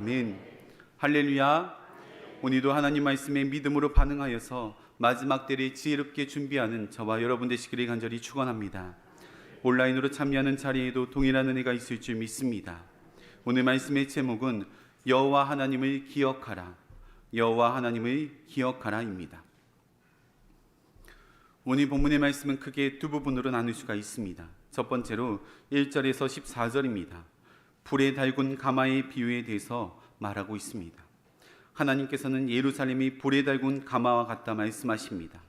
아멘. 할렐루야. 오늘도 하나님 말씀에 믿음으로 반응하여서 마지막 때를 지혜롭게 준비하는 저와 여러분 되시기를 간절히 축원합니다. 온라인으로 참여하는 자리에도 동일한 은혜가 있을 줄 믿습니다. 오늘 말씀의 제목은 여호와 하나님을 기억하라. 여호와 하나님을 기억하라입니다. 오늘 본문의 말씀은 크게 두 부분으로 나눌 수가 있습니다. 첫 번째로 1절에서 14절입니다. 불에 달군 가마의 비유에 대해서 말하고 있습니다. 하나님께서는 예루살렘이 불에 달군 가마와 같다 말씀하십니다.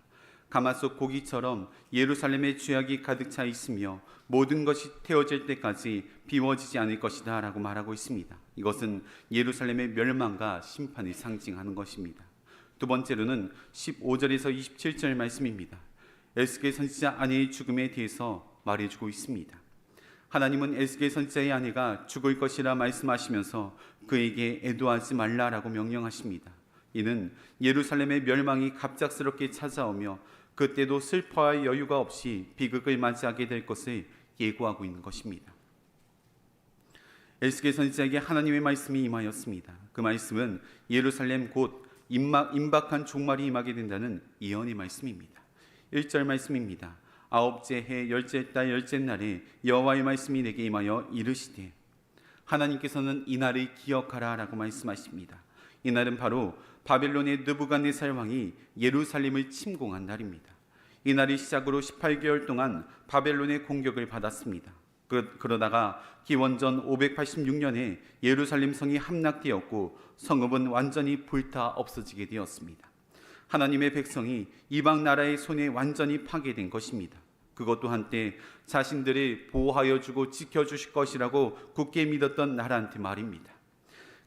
가마 속 고기처럼 예루살렘의 죄악이 가득 차 있으며 모든 것이 태워질 때까지 비워지지 않을 것이다 라고 말하고 있습니다. 이것은 예루살렘의 멸망과 심판을 상징하는 것입니다. 두 번째로는 15절에서 27절 말씀입니다. 에스겔 선지자 아내의 죽음에 대해서 말해주고 있습니다. 하나님은 에스겔 선지자의 아내가 죽을 것이라 말씀하시면서 그에게 애도하지 말라라고 명령하십니다. 이는 예루살렘의 멸망이 갑작스럽게 찾아오며 그때도 슬퍼할 여유가 없이 비극을 맞이하게 될 것을 예고하고 있는 것입니다. 에스겔 선지자에게 하나님의 말씀이 임하였습니다. 그 말씀은 예루살렘 곧 임박, 임박한 종말이 임하게 된다는 예언의 말씀입니다. 1절 말씀입니다. 아홉째 해 열째 달 열째 날에 여호와의 말씀이 내게 임하여 이르시되 하나님께서는 이 날을 기억하라라고 말씀하십니다. 이 날은 바로 바벨론의 느부갓네살 왕이 예루살렘을 침공한 날입니다. 이 날이 시작으로 18개월 동안 바벨론의 공격을 받았습니다. 그, 그러다가 기원전 586년에 예루살렘 성이 함락되었고 성읍은 완전히 불타 없어지게 되었습니다. 하나님의 백성이 이방 나라의 손에 완전히 파괴된 것입니다. 그것도 한때 자신들을 보호하여 주고 지켜 주실 것이라고 굳게 믿었던 나라한테 말입니다.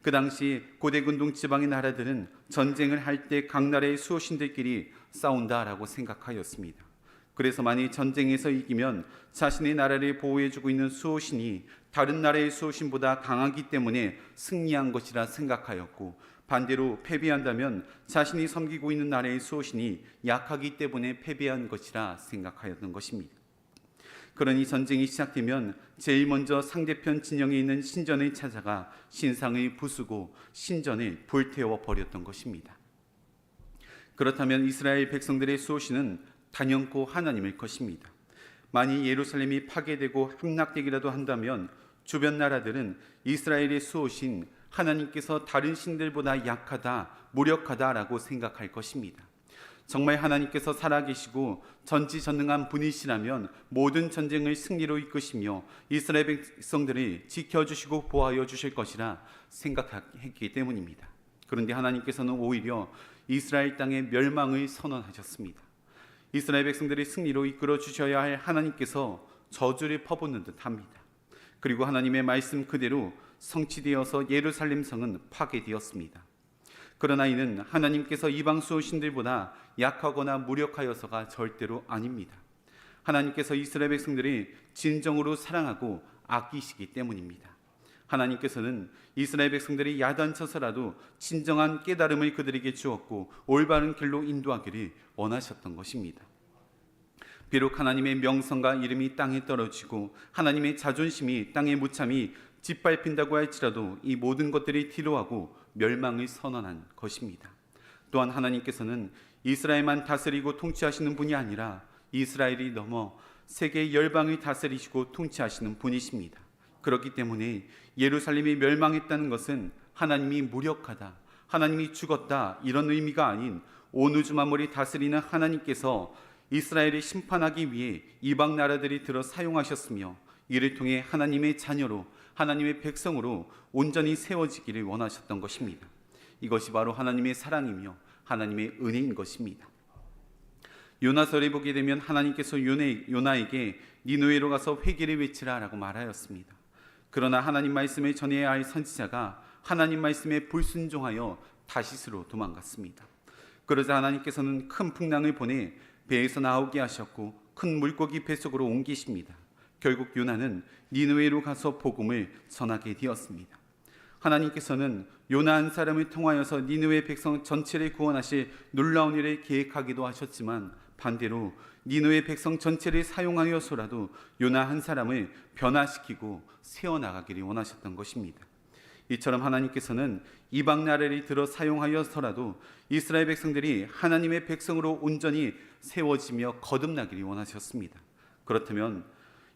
그 당시 고대 군동 지방의 나라들은 전쟁을 할 때 각 나라의 수호신들끼리 싸운다라고 생각하였습니다. 그래서 만일 전쟁에서 이기면 자신의 나라를 보호해 주고 있는 수호신이 다른 나라의 수호신보다 강하기 때문에 승리한 것이라 생각하였고 반대로 패배한다면 자신이 섬기고 있는 나라의 수호신이 약하기 때문에 패배한 것이라 생각하였던 것입니다. 그러니 전쟁이 시작되면 제일 먼저 상대편 진영에 있는 신전을 찾아가 신상을 부수고 신전을 불태워 버렸던 것입니다. 그렇다면 이스라엘 백성들의 수호신은 단연코 하나님일 것입니다. 만일 예루살렘이 파괴되고 함락되기라도 한다면 주변 나라들은 이스라엘의 수호신 하나님께서 다른 신들보다 약하다, 무력하다라고 생각할 것입니다. 정말 하나님께서 살아계시고 전지전능한 분이시라면 모든 전쟁을 승리로 이끄시며 이스라엘 백성들을 지켜주시고 보호하여 주실 것이라 생각했기 때문입니다. 그런데 하나님께서는 오히려 이스라엘 땅의 멸망을 선언하셨습니다. 이스라엘 백성들이 승리로 이끌어 주셔야 할 하나님께서 저주를 퍼붓는 듯 합니다. 그리고 하나님의 말씀 그대로 성취되어서 예루살렘 성은 파괴되었습니다. 그러나 이는 하나님께서 이방 수호신들보다 약하거나 무력하여서가 절대로 아닙니다. 하나님께서 이스라엘 백성들이 진정으로 사랑하고 아끼시기 때문입니다. 하나님께서는 이스라엘 백성들이 야단쳐서라도 진정한 깨달음을 그들에게 주었고 올바른 길로 인도하기를 원하셨던 것입니다. 비록 하나님의 명성과 이름이 땅에 떨어지고 하나님의 자존심이 땅의 무참이 짓밟힌다고 할지라도 이 모든 것들이 뒤로하고 멸망을 선언한 것입니다. 또한 하나님께서는 이스라엘만 다스리고 통치하시는 분이 아니라 이스라엘이 넘어 세계 열방을 다스리시고 통치하시는 분이십니다. 그렇기 때문에 예루살렘이 멸망했다는 것은 하나님이 무력하다, 하나님이 죽었다 이런 의미가 아닌 온 우주 만물이 다스리는 하나님께서 이스라엘을 심판하기 위해 이방 나라들이 들어 사용하셨으며 이를 통해 하나님의 자녀로 하나님의 백성으로 온전히 세워지기를 원하셨던 것입니다. 이것이 바로 하나님의 사랑이며 하나님의 은혜인 것입니다. 요나서를 보게 되면 하나님께서 요나에게 니누에로 가서 회개를 외치라라고 말하였습니다. 그러나 하나님 말씀을 전해야 할 선지자가 하나님 말씀에 불순종하여 다시스로 도망갔습니다. 그러자 하나님께서는 큰 풍랑을 보내 배에서 나오게 하셨고 큰 물고기 뱃속으로 옮기십니다. 결국 요나는 니누에로 가서 복음을 전하게 되었습니다. 하나님께서는 요나 한 사람을 통하여서 니누의 백성 전체를 구원하실 놀라운 일을 계획하기도 하셨지만 반대로 니누의 백성 전체를 사용하여서라도 요나 한 사람을 변화시키고 세워 나가기를 원하셨던 것입니다. 이처럼 하나님께서는 이방 나라를 들어 사용하여서라도 이스라엘 백성들이 하나님의 백성으로 온전히 세워지며 거듭나기를 원하셨습니다. 그렇다면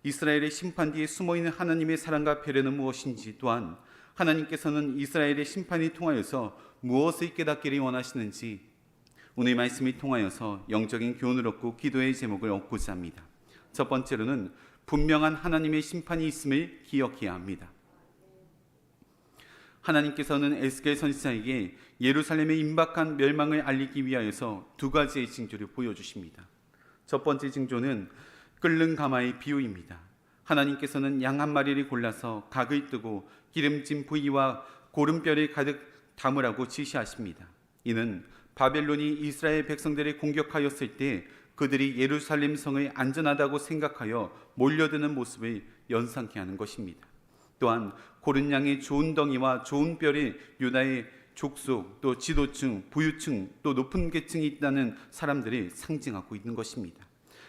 이스라엘의 심판 뒤에 숨어 있는 하나님의 사랑과 배려는 무엇인지 또한 하나님께서는 이스라엘의 심판이 통하여서 무엇을 깨닫기를 원하시는지 오늘 말씀이 통하여서 영적인 교훈을 얻고 기도의 제목을 얻고자 합니다. 첫 번째로는 분명한 하나님의 심판이 있음을 기억해야 합니다. 하나님께서는 에스겔 선지자에게 예루살렘의 임박한 멸망을 알리기 위하여서 두 가지의 징조를 보여주십니다. 첫 번째 징조는 끓는 가마의 비유입니다. 하나님께서는 양 한 마리를 골라서 각을 뜨고 기름진 부위와 고름뼈를 가득 담으라고 지시하십니다. 이는 바벨론이 이스라엘 백성들을 공격하였을 때 그들이 예루살렘 성을 안전하다고 생각하여 몰려드는 모습을 연상케 하는 것입니다. 또한 고른 양의 좋은 덩이와 좋은 뼈를 유다의 족속 또 지도층, 부유층 또 높은 계층이 있다는 사람들이 상징하고 있는 것입니다.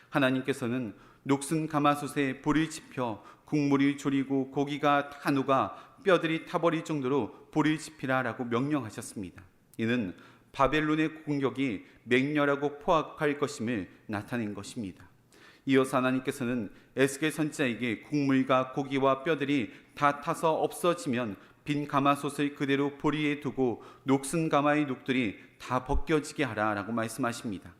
하나님께서는 녹슨 가마솥에 불을 지펴 국물이 졸이고 고기가 다 녹아 뼈들이 타버릴 정도로 불을 지피라라고 명령하셨습니다. 이는 바벨론의 공격이 맹렬하고 포악할 것임을 나타낸 것입니다. 이어서 하나님께서는 에스겔 선지자에게 국물과 고기와 뼈들이 다 타서 없어지면 빈 가마솥을 그대로 보리에 두고 녹슨 가마의 녹들이 다 벗겨지게 하라라고 말씀하십니다.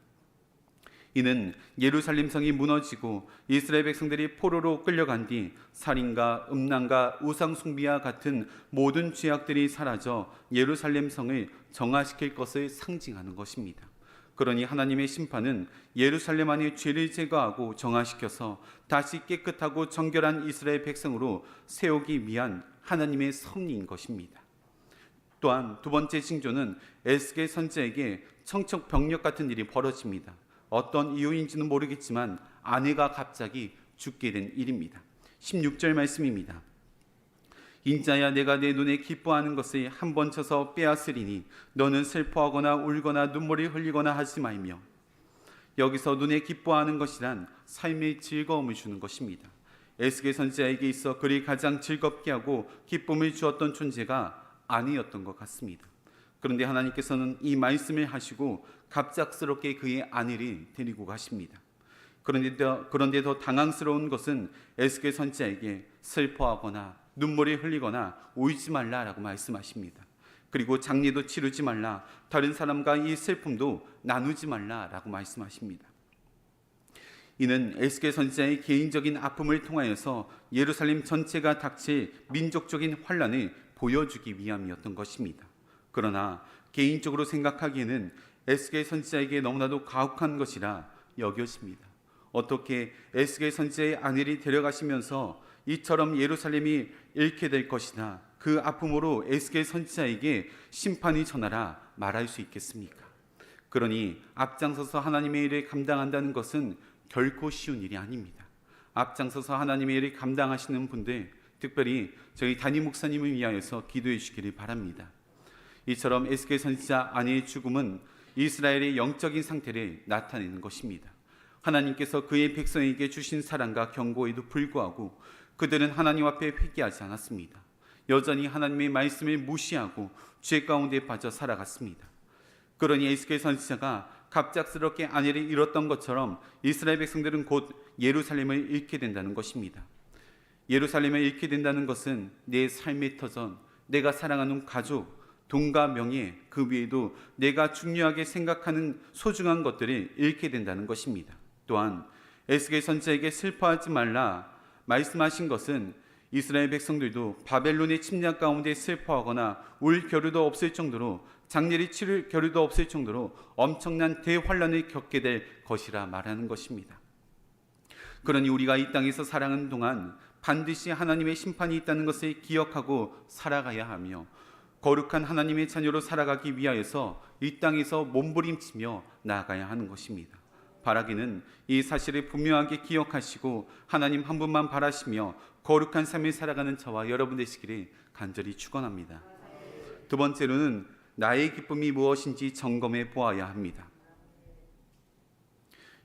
이는 예루살렘 성이 무너지고 이스라엘 백성들이 포로로 끌려간 뒤 살인과 음란과 우상 숭비와 같은 모든 죄악들이 사라져 예루살렘 성을 정화시킬 것을 상징하는 것입니다. 그러니 하나님의 심판은 예루살렘 안의 죄를 제거하고 정화시켜서 다시 깨끗하고 정결한 이스라엘 백성으로 세우기 위한 하나님의 섭리인 것입니다. 또한 두 번째 징조는 에스겔 선지에게 청청병력 같은 일이 벌어집니다. 어떤 이유인지는 모르겠지만 아내가 갑자기 죽게 된 일입니다. 16절 말씀입니다. 인자야 내가 내 눈에 기뻐하는 것을 한 번 쳐서 빼앗으리니 너는 슬퍼하거나 울거나 눈물이 흘리거나 하지 말며 여기서 눈에 기뻐하는 것이란 삶의 즐거움을 주는 것입니다. 에스겔 선지자에게 있어 그리 가장 즐겁게 하고 기쁨을 주었던 존재가 아니었던 것 같습니다. 그런데 하나님께서는 이 말씀을 하시고 갑작스럽게 그의 아내를 데리고 가십니다. 그런데 더, 그런데 더 당황스러운 것은 에스겔 선지자에게 슬퍼하거나 눈물이 흘리거나 울지 말라라고 말씀하십니다. 그리고 장례도 치르지 말라, 다른 사람과 이 슬픔도 나누지 말라라고 말씀하십니다. 이는 에스겔 선지자의 개인적인 아픔을 통하여서 예루살렘 전체가 닥칠 민족적인 환란을 보여주기 위함이었던 것입니다. 그러나 개인적으로 생각하기에는 에스겔 선지자에게 너무나도 가혹한 것이라 여겨집니다. 어떻게 에스겔 선지자의 아내를 데려가시면서 이처럼 예루살렘이 잃게 될 것이나 그 아픔으로 에스겔 선지자에게 심판이 전하라 말할 수 있겠습니까? 그러니 앞장서서 하나님의 일을 감당한다는 것은 결코 쉬운 일이 아닙니다. 앞장서서 하나님의 일을 감당하시는 분들, 특별히 저희 담임 목사님을 위하여서 기도해 주시기를 바랍니다. 이처럼 에스겔 선지자 아내의 죽음은 이스라엘의 영적인 상태를 나타내는 것입니다. 하나님께서 그의 백성에게 주신 사랑과 경고에도 불구하고 그들은 하나님 앞에 회개하지 않았습니다. 여전히 하나님의 말씀을 무시하고 죄 가운데 빠져 살아갔습니다. 그러니 에스겔 선지자가 갑작스럽게 아내를 잃었던 것처럼 이스라엘 백성들은 곧 예루살렘을 잃게 된다는 것입니다. 예루살렘을 잃게 된다는 것은 내 삶의 터전, 내가 사랑하는 가족, 돈과 명예, 그 위에도 내가 중요하게 생각하는 소중한 것들을 잃게 된다는 것입니다. 또한 에스겔 선지자에게 슬퍼하지 말라 말씀하신 것은 이스라엘 백성들도 바벨론의 침략 가운데 슬퍼하거나 울 겨루도 없을 정도로 장례를 치를 겨루도 없을 정도로 엄청난 대환란을 겪게 될 것이라 말하는 것입니다. 그러니 우리가 이 땅에서 살아가는 동안 반드시 하나님의 심판이 있다는 것을 기억하고 살아가야 하며 거룩한 하나님의 자녀로 살아가기 위하여서 이 땅에서 몸부림치며 나아가야 하는 것입니다. 바라기는 이 사실을 분명하게 기억하시고 하나님 한 분만 바라시며 거룩한 삶을 살아가는 저와 여러분 되시기를 간절히 축원합니다. 두 번째로는 나의 기쁨이 무엇인지 점검해 보아야 합니다.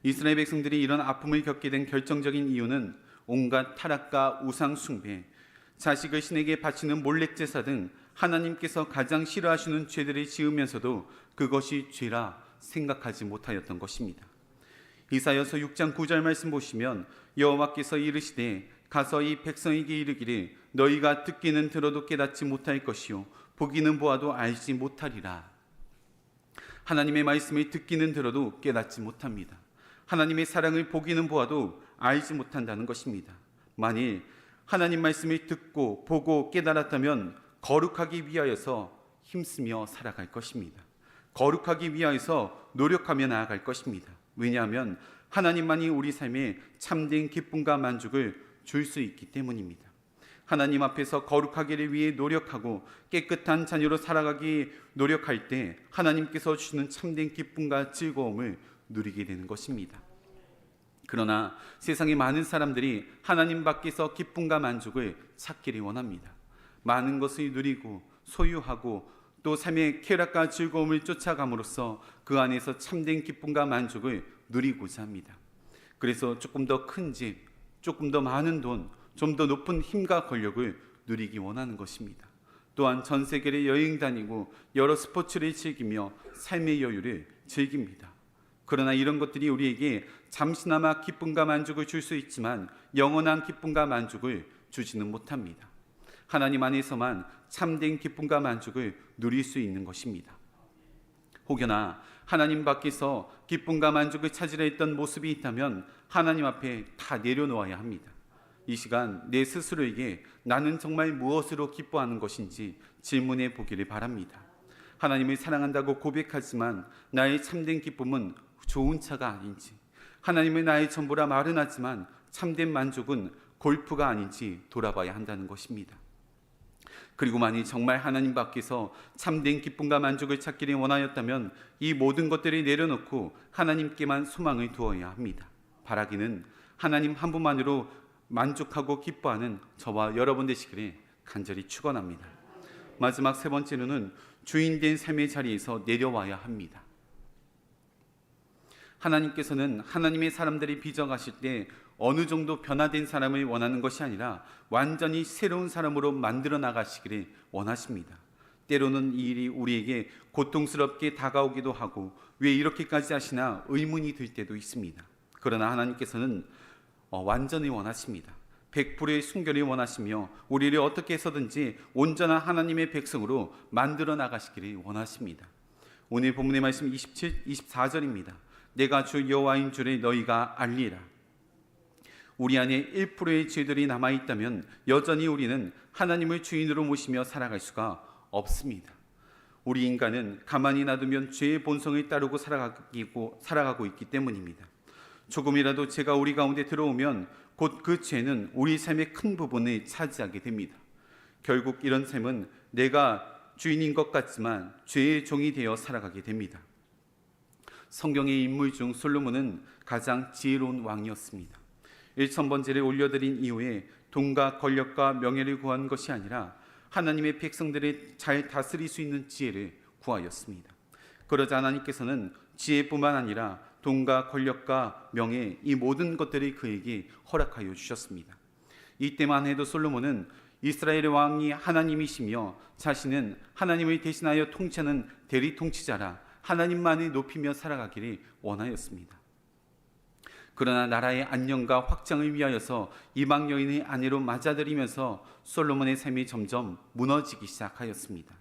이스라엘 백성들이 이런 아픔을 겪게 된 결정적인 이유는 온갖 타락과 우상 숭배, 자식을 신에게 바치는 몰래 제사 등 하나님께서 가장 싫어하시는 죄들을 지으면서도 그것이 죄라 생각하지 못하였던 것입니다. 이사여서 6장 9절 말씀 보시면 여호와께서 이르시되 가서 이 백성에게 이르기를 너희가 듣기는 들어도 깨닫지 못할 것이요 보기는 보아도 알지 못하리라. 하나님의 말씀을 듣기는 들어도 깨닫지 못합니다. 하나님의 사랑을 보기는 보아도 알지 못한다는 것입니다. 만일 하나님 말씀을 듣고 보고 깨달았다면 거룩하기 위하여서 힘쓰며 살아갈 것입니다. 거룩하기 위하여서 노력하며 나아갈 것입니다. 왜냐하면 하나님만이 우리 삶에 참된 기쁨과 만족을 줄 수 있기 때문입니다. 하나님 앞에서 거룩하기를 위해 노력하고 깨끗한 자녀로 살아가기 노력할 때 하나님께서 주시는 참된 기쁨과 즐거움을 누리게 되는 것입니다. 그러나 세상의 많은 사람들이 하나님 밖에서 기쁨과 만족을 찾기를 원합니다. 많은 것을 누리고 소유하고 또 삶의 쾌락과 즐거움을 쫓아감으로써 그 안에서 참된 기쁨과 만족을 누리고자 합니다. 그래서 조금 더 큰 집, 조금 더 많은 돈, 좀 더 높은 힘과 권력을 누리기 원하는 것입니다. 또한 전 세계를 여행 다니고 여러 스포츠를 즐기며 삶의 여유를 즐깁니다. 그러나 이런 것들이 우리에게 잠시나마 기쁨과 만족을 줄 수 있지만 영원한 기쁨과 만족을 주지는 못합니다. 하나님 안에서만 참된 기쁨과 만족을 누릴 수 있는 것입니다. 혹여나 하나님 밖에서 기쁨과 만족을 찾으려 했던 모습이 있다면 하나님 앞에 다 내려놓아야 합니다. 이 시간 내 스스로에게 나는 정말 무엇으로 기뻐하는 것인지 질문해 보기를 바랍니다. 하나님을 사랑한다고 고백하지만 나의 참된 기쁨은 좋은 차가 아닌지, 하나님을 나의 전부라 말은 하지만 참된 만족은 골프가 아닌지 돌아봐야 한다는 것입니다. 그리고 만일 정말 하나님 밖에서 참된 기쁨과 만족을 찾기를 원하였다면 이 모든 것들을 내려놓고 하나님께만 소망을 두어야 합니다. 바라기는 하나님 한 분만으로 만족하고 기뻐하는 저와 여러분 되시기를 간절히 축원합니다. 마지막 세 번째로는 주인된 삶의 자리에서 내려와야 합니다. 하나님께서는 하나님의 사람들이 빚어가실 때 어느 정도 변화된 사람을 원하는 것이 아니라 완전히 새로운 사람으로 만들어 나가시기를 원하십니다. 때로는 이 일이 우리에게 고통스럽게 다가오기도 하고 왜 이렇게까지 하시나 의문이 들 때도 있습니다. 그러나 하나님께서는 어, 완전히 원하십니다. 100%의 순결이 원하시며 우리를 어떻게 해서든지 온전한 하나님의 백성으로 만들어 나가시기를 원하십니다. 오늘 본문의 말씀 27, 24절입니다. 내가 주 여호와인 줄을 너희가 알리라. 우리 안에 1%의 죄들이 남아 있다면 여전히 우리는 하나님을 주인으로 모시며 살아갈 수가 없습니다. 우리 인간은 가만히 놔두면 죄의 본성을 따르고 살아가고, 살아가고 있기 때문입니다. 조금이라도 죄가 우리 가운데 들어오면 곧 그 죄는 우리 삶의 큰 부분을 차지하게 됩니다. 결국 이런 삶은 내가 주인인 것 같지만 죄의 종이 되어 살아가게 됩니다. 성경의 인물 중 솔로몬은 가장 지혜로운 왕이었습니다. 1천 번제를 올려드린 이후에 돈과 권력과 명예를 구한 것이 아니라 하나님의 백성들을 잘 다스릴 수 있는 지혜를 구하였습니다. 그러자 하나님께서는 지혜뿐만 아니라 돈과 권력과 명예 이 모든 것들이 그에게 허락하여 주셨습니다. 이때만 해도 솔로몬은 이스라엘의 왕이 하나님이시며 자신은 하나님을 대신하여 통치하는 대리 통치자라 하나님만을 높이며 살아가기를 원하였습니다. 그러나 나라의 안녕과 확장을 위하여서 이방 여인의 아내로 맞아들이면서 솔로몬의 삶이 점점 무너지기 시작하였습니다.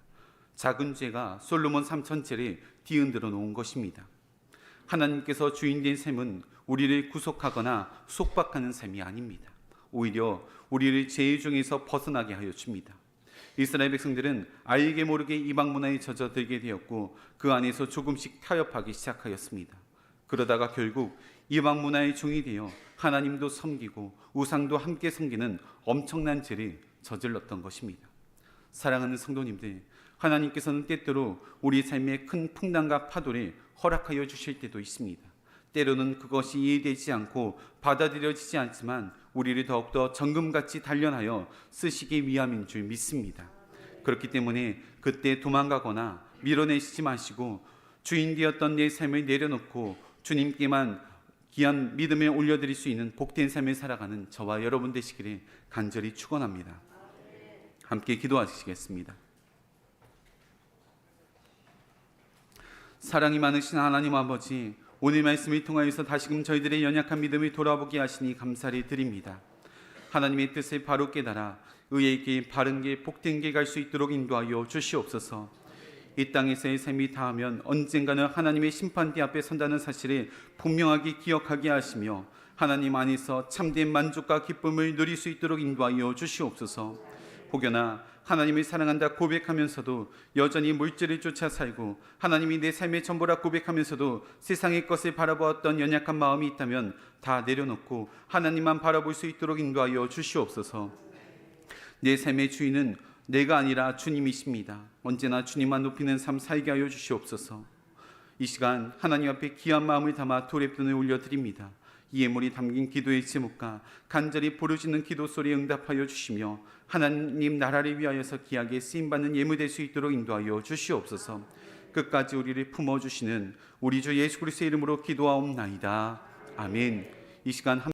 작은 죄가 솔로몬 삼천죄를 뒤흔들어 놓은 것입니다. 하나님께서 주인된 삶은 우리를 구속하거나 속박하는 삶이 아닙니다. 오히려 우리를 죄의 중에서 벗어나게 하여 줍니다. 이스라엘 백성들은 알게 모르게 이방 문화에 젖어들게 되었고 그 안에서 조금씩 타협하기 시작하였습니다. 그러다가 결국 이방 문화의 종이 되어 하나님도 섬기고 우상도 함께 섬기는 엄청난 죄를 저질렀던 것입니다. 사랑하는 성도님들, 하나님께서는 때때로 우리 삶에 큰 풍랑과 파도를 허락하여 주실 때도 있습니다. 때로는 그것이 이해되지 않고 받아들여지지 않지만 우리를 더욱더 정금같이 단련하여 쓰시기 위함인 줄 믿습니다. 그렇기 때문에 그때 도망가거나 밀어내시지 마시고 주인 되었던 내 삶을 내려놓고 주님께만 귀한 믿음에 올려드릴 수 있는 복된 삶을 살아가는 저와 여러분 되시기를 간절히 축원합니다. 함께 기도하시겠습니다. 사랑이 많으신 하나님 아버지, 오늘 말씀을 통하여서 다시금 저희들의 연약한 믿음을 돌아보게 하시니 감사를 드립니다. 하나님의 뜻을 바로 깨달아 의의 길, 바른 길, 복된 길 갈 수 있도록 인도하여 주시옵소서. 이 땅에서의 삶이 다하면 언젠가는 하나님의 심판대 앞에 선다는 사실을 분명하게 기억하게 하시며 하나님 안에서 참된 만족과 기쁨을 누릴 수 있도록 인도하여 주시옵소서. 혹여나 하나님을 사랑한다 고백하면서도 여전히 물질을 쫓아 살고 하나님이 내 삶의 전부라 고백하면서도 세상의 것을 바라보았던 연약한 마음이 있다면 다 내려놓고 하나님만 바라볼 수 있도록 인도하여 주시옵소서. 내 삶의 주인은 내가 아니라 주님이십니다. 언제나 주님만 높이는 삶 살게 하여 주시옵소서. 이 시간 하나님 앞에 귀한 마음을 담아 도랩돈을 올려드립니다. 이 예물이 담긴 기도의 제목과 간절히 부르짖는 기도 소리에 응답하여 주시며 하나님 나라를 위하여서 귀하게 쓰임 받는 예물 될 수 있도록 인도하여 주시옵소서. 끝까지 우리를 품어 주시는 우리 주 예수 그리스도의 이름으로 기도하옵나이다. 아멘. 이 시간